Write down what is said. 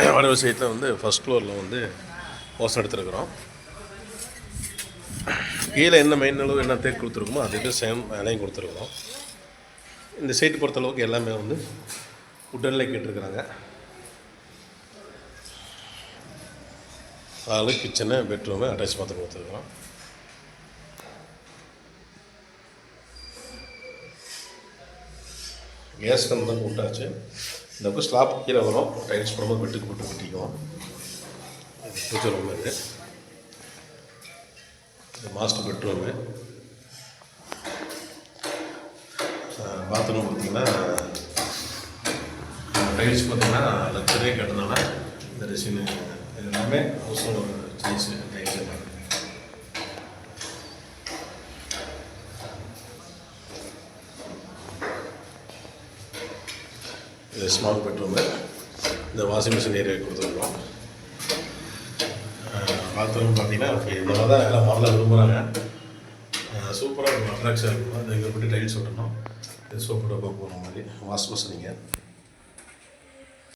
வடவு சைட்டில் வந்து ஃபஸ்ட் ஃப்ளோரில் வந்து ஓசம் எடுத்துருக்குறோம். கீழே என்ன மெயின் அளவு என்ன தேக்கு கொடுத்துருக்கோமோ அதுக்கு சேம் வேலையும் கொடுத்துருக்குறோம். இந்த சைட்டு பொறுத்தளவுக்கு எல்லாமே வந்து உடனில் கேட்டிருக்கிறாங்க. Hall kitchen bedroom attach bathroom கொடுத்துருக்குறோம். கேஸ் கன் தான் விட்டாச்சு இந்த பக்கம் ஸ்லாப் கீழே வரும். டைல்ஸ் போடும்போது வெட்டுக்கு போட்டு கட்டிக்குவோம் பூஜை ரொம்ப இது மாஸ்டர் பெட்ரூமு பாத்ரூம் பார்த்தீங்கன்னா டைல்ஸ் பார்த்தீங்கன்னா லட்சரே கட்டினால இந்த ரெசினு எல்லாமே ஹவுஸோட டைல்ஸ் டைல்ஸ் எல்லாமே இது ஸ்மால் பெட்ரூமு இந்த வாஷிங் மிஷின் ஏரியா கொடுத்துருக்கோம். பாத்ரூம் பார்த்தீங்கன்னா ஓகே இந்த மாதிரி தான் எல்லாம் மாடலாக விரும்புகிறாங்க சூப்பராக இருக்கும். அட்ராக்ஷன் இருக்கும் அது எங்கள் போட்டு டைல்ஸ் விட்டணும் சோப்பு டப்பா போகிற மாதிரி. வாஷ் மிஷினிங்க